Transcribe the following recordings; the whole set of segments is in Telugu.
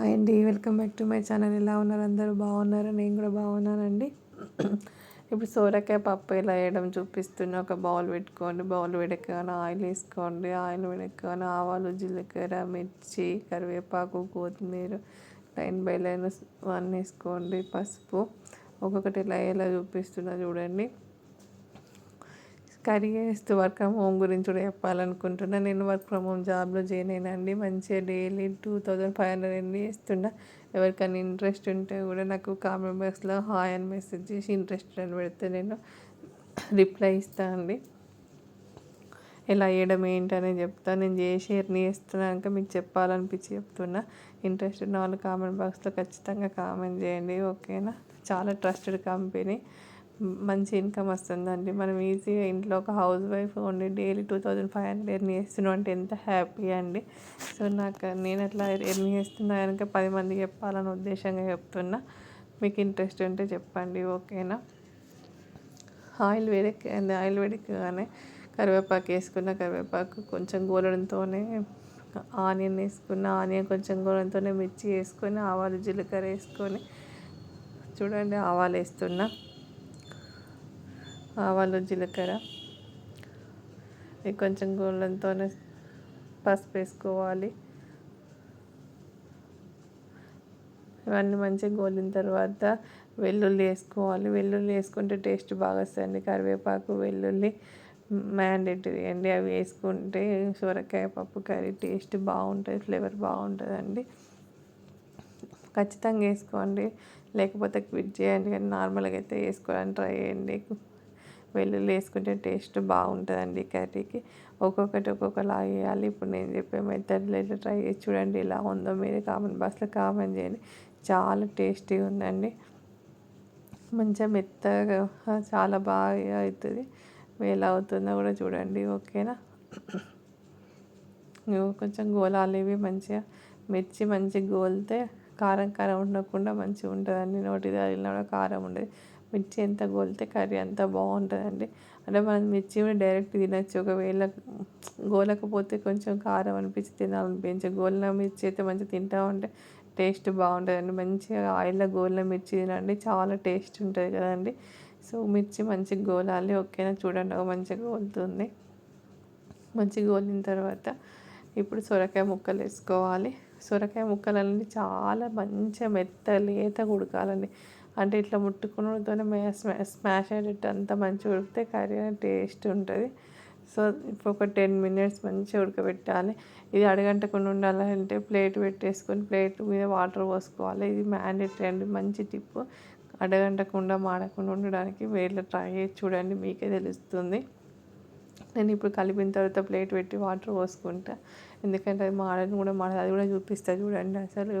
హాయ్ అండి welcome back to my channel ఎలా ఉన్నారు? అందరూ బాగున్నారు? నేను కూడా బాగున్నానండి. ఇప్పుడు సోరకాయ పప్పు ఎలా వేయడం చూపిస్తున్న. ఒక బౌల్ పెట్టుకోండి. బౌల్ వేడెక్కగానే ఆయిల్ వేసుకోండి. ఆయిల్ వేడెక్కగానే ఆవాలు జీలకర్ర మిర్చి కరివేపాకు కొత్తిమీర లైన్ బై లైన్ వన్ వేసుకోండి. పసుపు ఒక్కొక్కటి ఎలా ఎలా చూపిస్తున్నా చూడండి. కర్రీ వర్క్ ఫ్రమ్ హోమ్ గురించి కూడా చెప్పాలనుకుంటున్నా. నేను వర్క్ ఫ్రమ్ హోమ్ జాబ్లో జాయిన్ అయినండి మంచిగా daily two thousand five hundred ఎన్ని ఇస్తున్నా ఎవరికైనా ఇంట్రెస్ట్ ఉంటే కూడా నాకు కామెంట్ బాక్స్లో హాయ్ అని మెసేజ్ చేసి ఇంట్రెస్ట్ అని పెడితే నేను రిప్లై ఇస్తాను అండి. ఎలా వేయడం ఏంటనే చెప్తా. నేను చేసి ఎర్నీ చేస్తున్నాక మీకు చెప్పాలనిపించి చెప్తున్నా. ఇంట్రెస్ట్ ఉన్న వాళ్ళు కామెంట్ బాక్స్లో ఖచ్చితంగా కామెంట్ చేయండి. ఓకేనా? చాలా ట్రస్టెడ్ కంపెనీ. మంచి ఇన్కమ్ వస్తుందండి. మనం ఈజీగా ఇంట్లో ఒక హౌస్ వైఫ్ ఉండి daily two thousand five hundred earn చేస్తున్నాం అంటే ఎంత హ్యాపీ అండి. సో నాకు నేను అట్లా ఎర్న్ చేస్తున్నా కనుక పది మందికి చెప్పాలని ఉద్దేశంగా చెప్తున్నా. మీకు ఇంట్రెస్ట్ ఉంటే చెప్పండి ఓకేనా? ఆయిల్ వేడెక్కి ఆయిల్ వేడికగానే కరివేపాకు వేసుకున్న కరివేపాకు కొంచెం గోలడంతోనే ఆనియన్ వేసుకున్న ఆనియన్ కొంచెం గోలంతోనే మిర్చి వేసుకొని ఆవాలు జీలకర్ర వేసుకొని చూడండి ఆవాలు వేస్తున్నా. ఆవాలు జీలకర్ర. కొంచెం గోళ్ళంతోనే పసుపు వేసుకోవాలి. ఇవన్నీ మంచిగా గోలిన తర్వాత వెల్లుల్లి వేసుకోవాలి. వెల్లుల్లి వేసుకుంటే టేస్ట్ బాగా వస్తుంది కరివేపాకు వెల్లుల్లి మ్యాండేటరీ అండి. అవి వేసుకుంటే సొరకాయ పప్పు కర్రీ టేస్ట్ బాగుంటుంది ఫ్లేవర్ బాగుంటుందండి. ఖచ్చితంగా వేసుకోండి. లేకపోతే క్విట్ చేయండి కానీ నార్మల్గా అయితే వేసుకోవడానికి ట్రై చేయండి. వెల్లుల్లి వేసుకుంటే టేస్ట్ బాగుంటుందండి కర్రీకి. ఒక్కొక్కటి ఒక్కొక్కలా వేయాలి ఇప్పుడు నేను చెప్పే మెథడ్లో అయితే ట్రై చేసి చూడండి ఇలా ఉందో మీరు కామెంట్ బాక్స్లో కామెంట్ చేయండి. చాలా టేస్టీగా ఉందండి. మంచిగా మెత్తగా చాలా బాగా అవుతుంది. ఎలా అవుతుందో కూడా చూడండి ఓకేనా? కొంచెం గోలాలు ఇవి మంచిగా మిర్చి మంచిగా గోలితే కారం కారం ఉండకుండా మంచిగా ఉంటుందండి. నోటి దారిలో కూడా కారం ఉండదు. మిర్చి ఎంత గోలితే కర్రీ అంత బాగుంటుందండి. అంటే మనం మిర్చి కూడా డైరెక్ట్ తినచ్చు. ఒకవేళ గోలకపోతే కొంచెం కారం అనిపించి తినాలనిపించే గోలిన మిర్చి అయితే మంచిగా తింటా ఉంటే టేస్ట్ బాగుంటుందండి. మంచిగా ఆయిల్లో గోలిన మిర్చి తినండి. చాలా టేస్ట్ ఉంటుంది కదండి. సో మిర్చి మంచిగా గోలాలి. ఓకేనా? చూడండి. మంచిగా గోలుతుంది. మంచిగా గోలిన తర్వాత ఇప్పుడు సొరకాయ ముక్కలు వేసుకోవాలి. సొరకాయ ముక్కలన్నీ చాలా మంచిగా మెత్త లేత ఉడకాలండి. అంటే ఇట్లా ముట్టుకున్నతోనే స్మాష్ అయ్యేటట్టు అంత మంచిగా ఉడికితే కర్రీ టేస్ట్ ఉంటుంది. సో ఇప్పుడు ఒక టెన్ మినిట్స్ మంచిగా ఉడకబెట్టాలి. ఇది అడగంటకుండా ఉండాలంటే ప్లేట్ పెట్టేసుకొని ప్లేట్ మీద వాటర్ పోసుకోవాలి. ఇది మ్యాండేటరీ అండి మంచి టిప్. అడగంటకుండా మాడకుండా ఉండడానికి వేరే ట్రై చేసి చూడండి మీకే తెలుస్తుంది. నేను ఇప్పుడు కలిపిన తర్వాత ప్లేట్ పెట్టి వాటర్ పోసుకుంటా. ఎందుకంటే అది మాడని కూడా మాడదు అది కూడా చూపిస్తా చూడండి. అసలు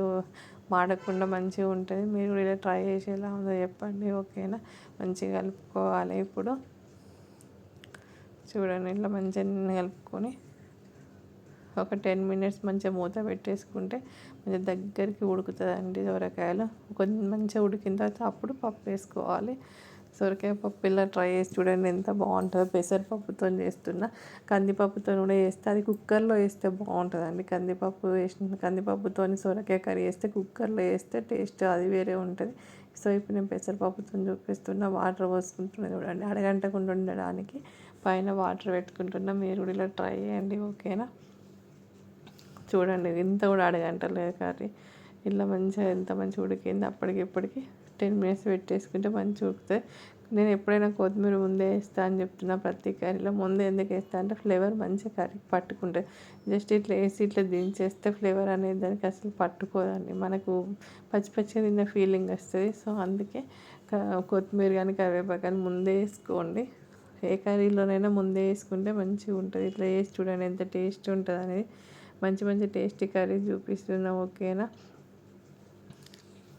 మాడకుండా మంచిగా ఉంటుంది. మీరు కూడా ఇలా ట్రై చేసి ఎలా ఉందో చెప్పండి. ఓకేనా? మంచిగా కలుపుకోవాలి ఇప్పుడు. చూడండి ఇట్లా మంచిగా కలుపుకొని ఒక టెన్ మినిట్స్ మంచిగా మూత పెట్టేసుకుంటే మంచిగా దగ్గరికి ఉడుకుతుందండి సొరకాయలు. కొంచెం మంచిగా ఉడికిన తర్వాత అప్పుడు పప్పు వేసుకోవాలి. సొరకాయ పప్పు ఇలా ట్రై చేసి చూడండి ఎంత బాగుంటుందో. పెసరపప్పుతో చేస్తున్నా. కందిపప్పుతో కూడా వేస్తే అది కుక్కర్లో వేస్తే బాగుంటుందండి. కందిపప్పు వేసిన కందిపప్పుతో సొరకాయ కర్రీ వేస్తే కుక్కర్లో వేస్తే టేస్ట్ అది వేరే ఉంటుంది. సో ఇప్పుడు నేను పెసరపప్పుతో చూపిస్తున్నా. వాటర్ పోసుకుంటున్నా చూడండి. అడగంటకుండా ఉండడానికి పైన వాటర్ పెట్టుకుంటున్నా. మీరు కూడా ఇలా ట్రై చేయండి. ఓకేనా? చూడండి. ఇంత కూడా అడగంటలేదు కర్రీ. ఇలా మంచిగా ఎంత మంచిగా ఉడికింది అప్పటికి ఇప్పటికి టెన్ మినిట్స్ పెట్టేసుకుంటే మంచిగా ఉడుకుతుంది. నేను ఎప్పుడైనా కొత్తిమీర ముందే వేస్తా అని చెప్తున్నా ప్రతి కర్రీలో. ముందే ఎందుకు వేస్తా అంటే ఫ్లేవర్ మంచిగా కర్రీ పట్టుకుంటుంది. జస్ట్ ఇట్లా వేసి ఇట్లా దించేస్తే ఫ్లేవర్ అనేది దానికి అసలు పట్టుకోదండి. మనకు పచ్చి పచ్చిగా తిన్న ఫీలింగ్ వస్తుంది. సో అందుకే కొత్తిమీర కానీ కరివేపాకు కానీ ముందే వేసుకోండి. ఏ కర్రీలోనైనా ముందే వేసుకుంటే మంచిగా ఉంటుంది. ఇట్లా వేసి చూడండి ఎంత టేస్ట్ ఉంటుంది అనేది మంచి మంచి టేస్టీ కర్రీ చూపిస్తున్నాం. ఓకేనా?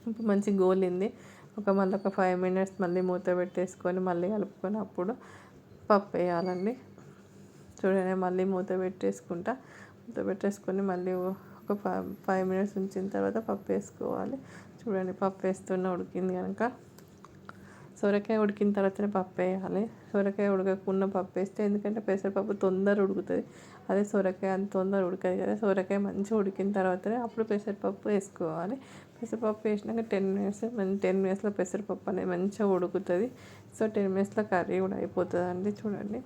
ఇప్పుడు మంచి గోలింది ఒక మళ్ళీ ఒక ఫైవ్ మినిట్స్ మళ్ళీ మూత పెట్టేసుకొని మళ్ళీ కలుపుకొని అప్పుడు పప్పు వేయాలండి. చూడండి మళ్ళీ మూత పెట్టేసుకుంటా. మూత పెట్టేసుకొని మళ్ళీ ఒక ఫైవ్ ఫైవ్ మినిట్స్ ఉంచిన తర్వాత పప్పు వేసుకోవాలి. చూడండి పప్పు వేస్తున్న ఉడికింది కనుక. సొరకాయ ఉడికిన తర్వాతనే పప్పు వేయాలి. సొరకాయ ఉడకకుండా పప్పు వేస్తే ఎందుకంటే పెసరపప్పు తొందర ఉడుకుతుంది. అదే సొరకాయ అంత తొందర ఉడకదు కదా. సొరకాయ మంచిగా ఉడికిన తర్వాతనే అప్పుడు పెసరపప్పు వేసుకోవాలి. పెసరపప్పు వేసినాక టెన్ మినిట్స్ టెన్ మినిట్స్లో పెసరపప్పు అనేది మంచిగా ఉడుకుతుంది. సో టెన్ మినిట్స్లో కర్రీ కూడా అయిపోతుంది అండి చూడండి.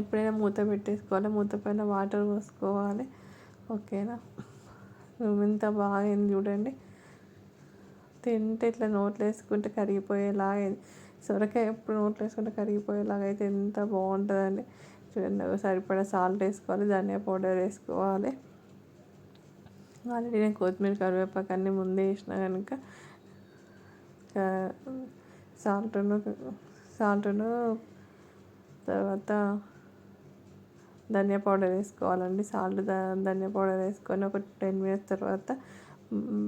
ఎప్పుడైనా మూత పెట్టేసుకోవాలి. మూత పైన వాటర్ పోసుకోవాలి. ఓకేనా? ఇంత బాగా అయింది చూడండి. తింటే ఇట్లా నోట్లో వేసుకుంటే కరిగిపోయేలాగా సొరకాయ ఎప్పుడు నోట్లో వేసుకుంటే కరిగిపోయేలాగా అయితే ఎంత బాగుంటుందండి. చూడండి సరిపడా సాల్ట్ వేసుకోవాలి ధనియా పౌడర్ వేసుకోవాలి. ఆల్రెడీ నేను కొత్తిమీర కరివేపాకు అన్నీ ముందే వేసిన కనుక సాల్ట్ను సాల్ట్ను తర్వాత ధనియా పౌడర్ వేసుకోవాలండి. సాల్ట్ ధనియా పౌడర్ వేసుకొని ఒక టెన్ మినిట్స్ తర్వాత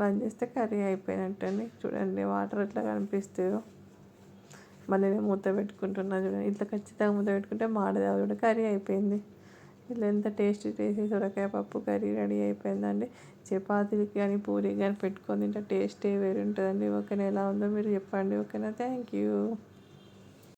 బంద్ చేస్తే కర్రీ అయిపోయినట్టండి. చూడండి వాటర్ ఎట్లా కనిపిస్తుందో. మళ్ళీ నేను మూత పెట్టుకుంటున్నా చూడండి. ఇట్లా ఖచ్చితంగా మూత పెట్టుకుంటే మాడదా కూడా కర్రీ అయిపోయింది. ఇట్లా ఎంత టేస్టీ టేస్టీ సొరకాయ పప్పు కర్రీ రెడీ అయిపోయిందండి. చపాతీలు కానీ పూరికి కానీ పెట్టుకొని తింటే టేస్టే వేరు ఉంటుందండి. ఓకేనా ఎలా ఉందో మీరు చెప్పండి. ఓకేనా? Thank you.